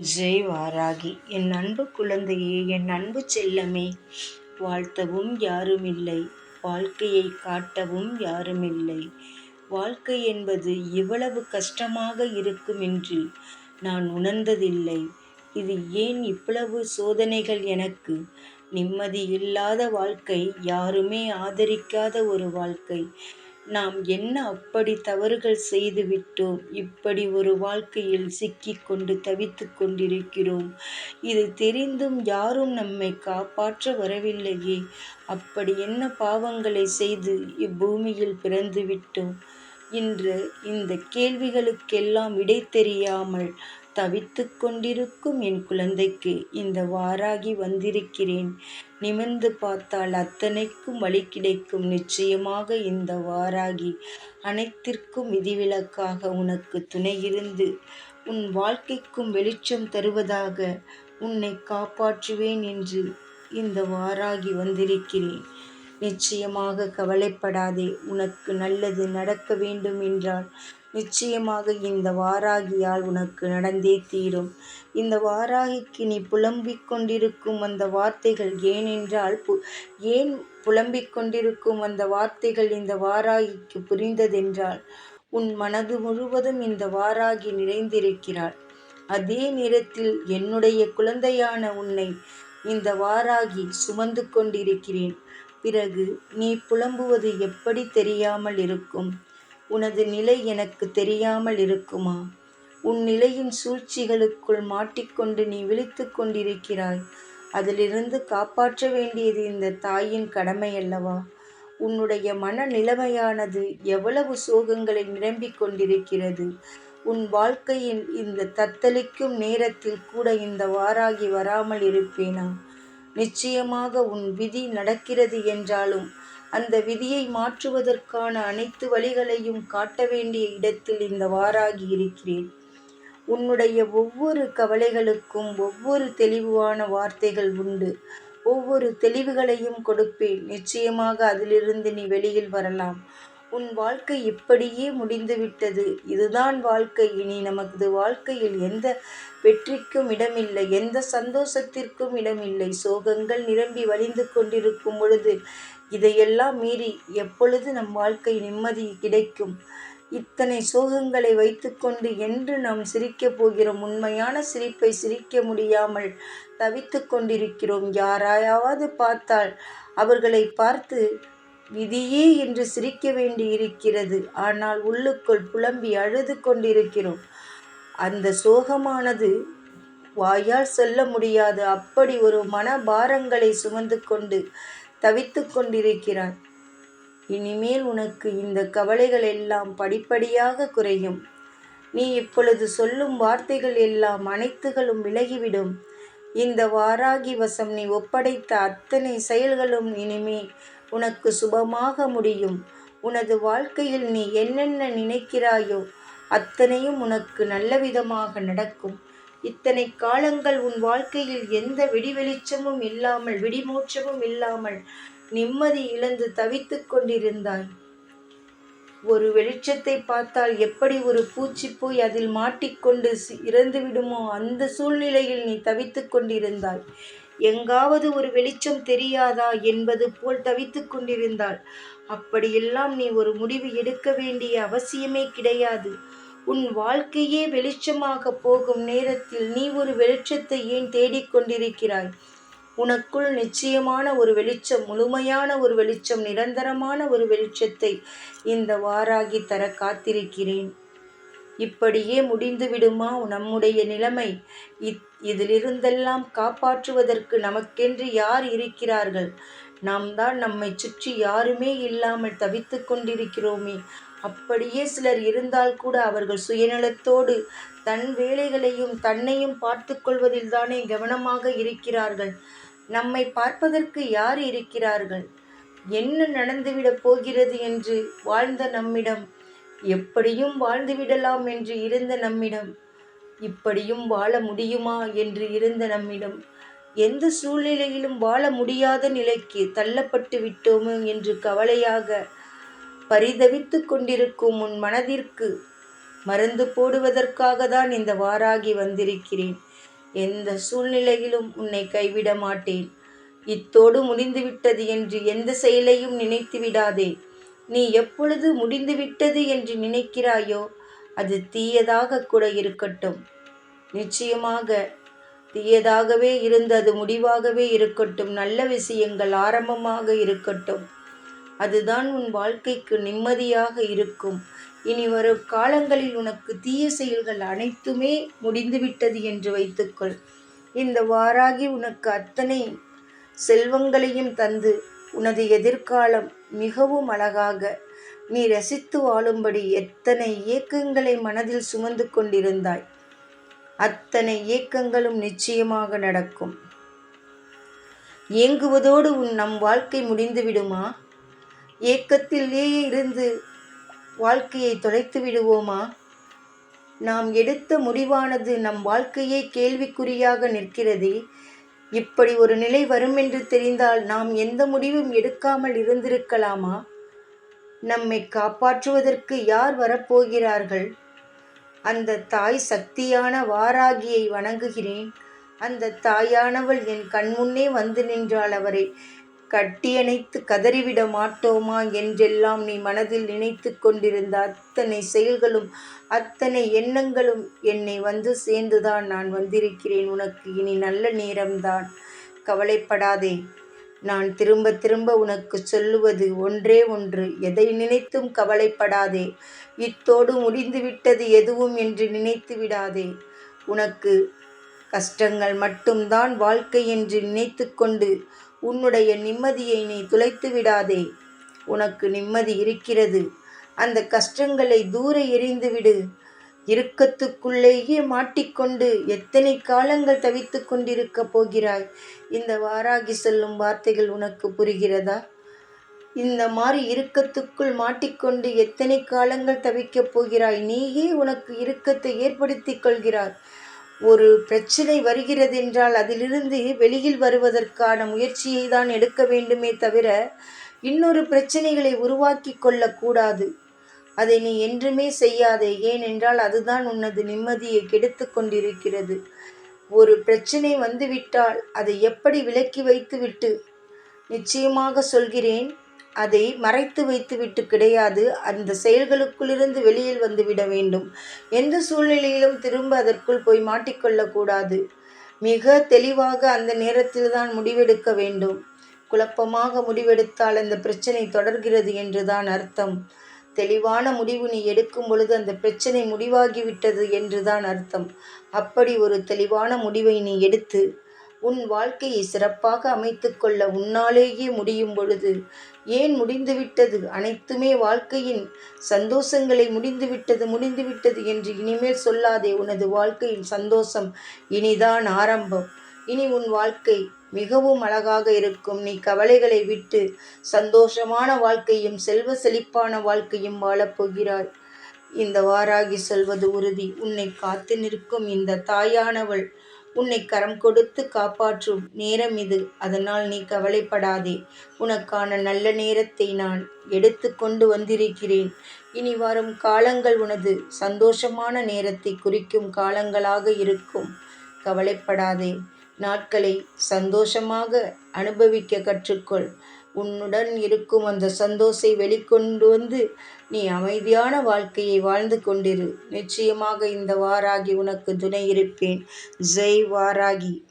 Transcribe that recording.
ஜெய் வாராகி என் அன்பு குழந்தையே என் அன்பு செல்லமே வாழ்த்தவும் யாருமில்லை. வாழ்க்கையை காட்டவும் யாருமில்லை. வாழ்க்கை என்பது இவ்வளவு கஷ்டமாக இருக்கும் என்று நான் உணர்ந்ததில்லை. இது ஏன் இவ்வளவு சோதனைகள் எனக்கு? நிம்மதி இல்லாத வாழ்க்கை யாருமே ஆதரிக்காத ஒரு வாழ்க்கை. நாம் என்ன அப்படி தவறுகள் செய்து விட்டோம் இப்படி ஒரு வாழ்க்கையில் சிக்கிக்கொண்டு தவித்து கொண்டிருக்கிறோம். இது தெரிந்தும் யாரும் நம்மை காப்பாற்ற வரவில்லையே. அப்படி என்ன பாவங்களை செய்து இப்பூமியில் பிறந்து விட்டோம் இன்று இந்த கேள்விகளுக்கெல்லாம் விடை தெரியாமல் தவித்து கொண்டிருக்கும் என் குழந்தைக்கு இந்த வாராகி வந்திருக்கிறேன். நிமிர்ந்து பார்த்தால் அத்தனைக்கும் வழி கிடைக்கும் நிச்சயமாக இந்த வாராகி. அனைத்திற்கும் விதிவிலக்காக உனக்கு துணையிருந்து உன் வாழ்க்கைக்கும் வெளிச்சம் தருவதாக உன்னை காப்பாற்றுவேன் என்று இந்த வாராகி வந்திருக்கிறேன். நிச்சயமாக கவலைப்படாதே உனக்கு நல்லது நடக்க வேண்டும் என்றால் நிச்சயமாக இந்த வாராகியால் உனக்கு நடந்தே தீரும். இந்த வாராகிக்கு நீ புலம்பிக் கொண்டிருக்கும் அந்த வார்த்தைகள் ஏனென்றால் பு ஏன் புலம்பிக் கொண்டிருக்கும் அந்த வார்த்தைகள் இந்த வாராகிக்கு புரிந்ததென்றால் உன் மனது முழுவதும் இந்த வாராகி நிறைந்திருக்கிறாள். அதே நேரத்தில் என்னுடைய குழந்தையான உன்னை இந்த வாராகி சுமந்து கொண்டிருக்கிறேன். பிறகு நீ புலம்புவது எப்படி தெரியாமல் இருக்கும்? உனது நிலை எனக்கு தெரியாமல் இருக்குமா? உன் நிலையின் சூழ்ச்சிகளுக்குள் மாட்டிக்கொண்டு நீ விழித்து கொண்டிருக்கிறாய். அதிலிருந்து காப்பாற்ற வேண்டியது இந்த தாயின் கடமை அல்லவா உன்னுடைய மன நிலைமையானது எவ்வளவு சோகங்களை நிரம்பிக் கொண்டிருக்கிறது? உன் வாழ்க்கையின் இந்த தத்தளிக்கும் நேரத்தில் கூட இந்த வாராகி வராமல் இருப்பேனா? நிச்சயமாக உன் விதி நடக்கிறது என்றாலும் அந்த விதியை மாற்றுவதற்கான அனைத்து வழிகளையும் காட்ட வேண்டிய இடத்தில் இந்த வாராகி இருக்கிறேன். உன்னுடைய ஒவ்வொரு கவலைகளுக்கும் ஒவ்வொரு தெளிவான வார்த்தைகள் உண்டு. ஒவ்வொரு தெளிவுகளையும் கொடுப்பேன். நிச்சயமாக அதிலிருந்து நீ வெளியில் வரலாம். உன் வாழ்க்கை இப்படியே முடிந்துவிட்டது. இதுதான் வாழ்க்கை. இனி நமது வாழ்க்கையில் எந்த வெற்றிக்கும் இடமில்லை எந்த சந்தோஷத்திற்கும் இடமில்லை. சோகங்கள் நிரம்பி வழிந்து கொண்டிருக்கும் பொழுது இதையெல்லாம் மீறி எப்பொழுது நம் வாழ்க்கை நிம்மதி கிடைக்கும்? இத்தனை சோகங்களை வைத்துக்கொண்டு என்று நாம் சிரிக்கப் போகிறோம். உண்மையான சிரிப்பை சிரிக்க முடியாமல் தவித்து கொண்டிருக்கிறோம். யாராயாவது பார்த்தால் அவர்களை பார்த்து விதியே என்று சிரிக்க வேண்டி இருக்கிறது ஆனால் உள்ளுக்குள் புலம்பி அழுது கொண்டிருக்கிறோம். அந்த சோகமானது வாயால் சொல்ல முடியாது. அப்படி ஒரு மன பாரங்களை சுமந்து கொண்டு தவித்து கொண்டிருக்கிறாய் இனிமேல் உனக்கு இந்த கவலைகள் எல்லாம் படிப்படியாக குறையும். நீ இப்பொழுது சொல்லும் வார்த்தைகள் எல்லாம் அனைத்துகளும் விலகிவிடும். இந்த வாராகி வசம் நீ ஒப்படைத்த அத்தனை செயல்களும் இனிமே உனக்கு சுபமாக முடியும். உனது வாழ்க்கையில் நீ என்னென்ன நினைக்கிறாயோ அத்தனையும் உனக்கு நல்ல விதமாக நடக்கும். இத்தனை காலங்கள் உன் வாழ்க்கையில் எந்த விடிவெளிச்சமும் இல்லாமல் விடிமூச்சமும் இல்லாமல் நிம்மதி இழந்து தவித்து கொண்டிருந்தாய். ஒரு வெளிச்சத்தை பார்த்தால் எப்படி ஒரு பூச்சி போய் அதில் மாட்டிக்கொண்டு இறந்து விடுமோ அந்த சூழ்நிலையில் நீ தவித்து கொண்டிருந்தாய். எங்காவது ஒரு வெளிச்சம் தெரியாதா என்பது போல் தவித்து கொண்டிருந்தாள். அப்படியெல்லாம் நீ ஒரு முடிவு எடுக்க வேண்டிய அவசியமே கிடையாது. உன் வாழ்க்கையே வெளிச்சமாக போகும் நேரத்தில் நீ ஒரு வெளிச்சத்தை ஏன் தேடிக்கொண்டிருக்கிறாய் உனக்குள் நிச்சயமான ஒரு வெளிச்சம் முழுமையான ஒரு வெளிச்சம் நிரந்தரமான ஒரு வெளிச்சத்தை இந்த வாராகி தர காத்திருக்கிறேன். இப்படியே முடிந்துவிடுமா நம்முடைய நிலைமை? இத் இதிலிருந்தெல்லாம் காப்பாற்றுவதற்கு நமக்கென்று யார் இருக்கிறார்கள்? நாம் தான் நம்மை சுற்றி யாருமே இல்லாமல் தவித்து கொண்டிருக்கிறோமே. அப்படியே சிலர் இருந்தால் கூட அவர்கள் சுயநலத்தோடு தன் வேலைகளையும் தன்னையும் பார்த்து கொள்வதில் தானே கவனமாக இருக்கிறார்கள். நம்மை பார்ப்பதற்கு யார் இருக்கிறார்கள்? என்ன நடந்துவிடப் போகிறது என்று வாழ்ந்த நம்மிடம் எப்படியும் வாழ்ந்துவிடலாம் என்று இருந்த நம்மிடம். இப்படியும் வாழ முடியுமா என்று இருந்த நம்மிடம். எந்த சூழ்நிலையிலும் வாழ முடியாத நிலைக்கு தள்ளப்பட்டு விட்டோமோ என்று கவலையாக பரிதவித்து கொண்டிருக்கும் உன் மனதிற்கு மருந்து போடுவதற்காக தான் இந்த வாராகி வந்திருக்கிறேன். எந்த சூழ்நிலையிலும் உன்னை கைவிட மாட்டேன். இத்தோடு முடிந்துவிட்டது என்று எந்த செயலையும் நினைத்து விடாதே. நீ எப்பொழுது முடிந்துவிட்டது என்று நினைக்கிறாயோ அது தீயதாக கூட இருக்கட்டும். நிச்சயமாக தீயதாகவே இருந்து அது முடிவாகவே இருக்கட்டும். நல்ல விஷயங்கள் ஆரம்பமாக இருக்கட்டும். அதுதான் உன் வாழ்க்கைக்கு நிம்மதியாக இருக்கும். இனி வரும் காலங்களில் உனக்கு தீய செயல்கள் அனைத்துமே முடிந்துவிட்டது என்று வைத்துக்கொள். இந்த வாராகி உனக்கு அத்தனை செல்வங்களையும் தந்து உனது எதிர்காலம் மிகவும் அழகாக. நீ ரசித்து வாழும்படி எத்தனை இயக்கங்களை மனதில் சுமந்து கொண்டிருந்தாய். அத்தனை இயக்கங்களும் நிச்சயமாக நடக்கும். இயங்குவதோடு உன் நம் வாழ்க்கை முடிந்து விடுமா? ஏக்கத்திலேயே இருந்து வாழ்க்கையை தொலைத்து விடுவோமா? நாம் எடுத்த முடிவானது நம் வாழ்க்கையே கேள்விக்குறியாக நிற்கிறதே. இப்படி ஒரு நிலை வரும் என்று தெரிந்தால் நாம் எந்த முடிவும் எடுக்காமல் இருந்திருக்கலாமா? நம்மை காப்பாற்றுவதற்கு யார் வரப்போகிறார்கள்? அந்த தாய் சக்தியான வாராகியை வணங்குகிறேன். அந்த தாயானவள் என் கண்முன்னே வந்து நின்றாள் அவரை. கட்டியணைத்து கதறிவிட மாட்டோமா என்றெல்லாம் நீ மனதில் நினைத்து கொண்டிருந்த அத்தனை செயல்களும் அத்தனை எண்ணங்களும் என்னை வந்து சேர்ந்துதான் நான் வந்திருக்கிறேன். உனக்கு இனி நல்ல நேரம்தான். கவலைப்படாதே. நான் திரும்ப திரும்ப உனக்கு சொல்லுவது ஒன்றே ஒன்று. எதை நினைத்தும் கவலைப்படாதே. இத்தோடு முடிந்துவிட்டது எதுவும் என்று நினைத்து விடாதே. உனக்கு கஷ்டங்கள் மட்டும்தான் வாழ்க்கை என்று நினைத்து கொண்டு உன்னுடைய நிம்மதியை நீ துளைத்து விடாதே. உனக்கு நிம்மதி இருக்கிறது. அந்த கஷ்டங்களை தூர எறிந்துவிடு இறுக்கத்துக்குள்ளேயே மாட்டிக்கொண்டு எத்தனை காலங்கள் தவித்து கொண்டிருக்கப் போகிறாய்? இந்த வாராகி சொல்லும் வார்த்தைகள் உனக்கு புரிகிறதா? இந்த மாதிரி இறுக்கத்துக்குள் மாட்டிக்கொண்டு எத்தனை காலங்கள் தவிக்கப் போகிறாய்? நீயே உனக்கு இறுக்கத்தை ஏற்படுத்தி கொள்கிறாய் ஒரு பிரச்சனை வருகிறது என்றால் அதிலிருந்து வெளியில் வருவதற்கான முயற்சியை தான் எடுக்க வேண்டுமே தவிர இன்னொரு பிரச்சனைகளை உருவாக்கி கொள்ளக்கூடாது அதை நீ என்றுமே செய்யாதே. ஏனென்றால் அதுதான் உனது நிம்மதியை கெடுத்து கொண்டிருக்கிறது. ஒரு பிரச்சனை வந்துவிட்டால் அதை எப்படி விலக்கி வைத்துவிட்டு? நிச்சயமாக சொல்கிறேன் அதை மறைத்து வைத்துவிட்டு கிடையாது. அந்த செயல்களுக்குள்ளிருந்து வெளியில் வந்துவிட வேண்டும். எந்த சூழ்நிலையிலும் திரும்ப அதற்குள் போய் மாட்டிக்கொள்ளக்கூடாது மிக தெளிவாக அந்த நேரத்தில் தான் முடிவெடுக்க வேண்டும். குழப்பமாக முடிவெடுத்தால் அந்த பிரச்சனை தொடர்கிறது என்றுதான் அர்த்தம். தெளிவான முடிவு நீ எடுக்கும் பொழுது அந்த பிரச்சனை முடிவாகிவிட்டது என்றுதான் அர்த்தம். அப்படி ஒரு தெளிவான முடிவை நீ எடுத்து உன் வாழ்க்கையை சிறப்பாக அமைத்துக்கொள்ள உன்னாலேயே முடியும் பொழுது ஏன் முடிந்துவிட்டது அனைத்துமே வாழ்க்கையின் சந்தோஷங்களை முடிந்துவிட்டது முடிந்துவிட்டது என்று இனிமேல் சொல்லாதே. உனது வாழ்க்கையின் சந்தோஷம் இனிதான் ஆரம்பம். இனி உன் வாழ்க்கை மிகவும் அழகாக இருக்கும். நீ கவலைகளை விட்டு சந்தோஷமான வாழ்க்கையும் செல்வ செழிப்பான வாழ்க்கையும் வாழப்போகிறாய் இந்த வாராகி சொல்வது உறுதி. உன்னை காத்து நிற்கும் இந்த தாயானவள் உன்னை கரம் கொடுத்து காப்பாற்றும் நேரம் இது. அதனால் நீ கவலைப்படாதே. உனக்கான நல்ல நேரத்தை நான் எடுத்து கொண்டு வந்திருக்கிறேன். இனி வரும் காலங்கள் உனது சந்தோஷமான நேரத்தை குறிக்கும் காலங்களாக இருக்கும். கவலைப்படாதே. நாட்களை சந்தோஷமாக அனுபவிக்க கற்றுக்கொள். உன்னுடன் இருக்கும் அந்த சந்தோஷை வெளிக்கொண்டு வந்து நீ அமைதியான வாழ்க்கையை வாழ்ந்து கொண்டிரு. நிச்சயமாக இந்த வாராகி உனக்கு துணை இருப்பேன். ஜெய் வாராகி.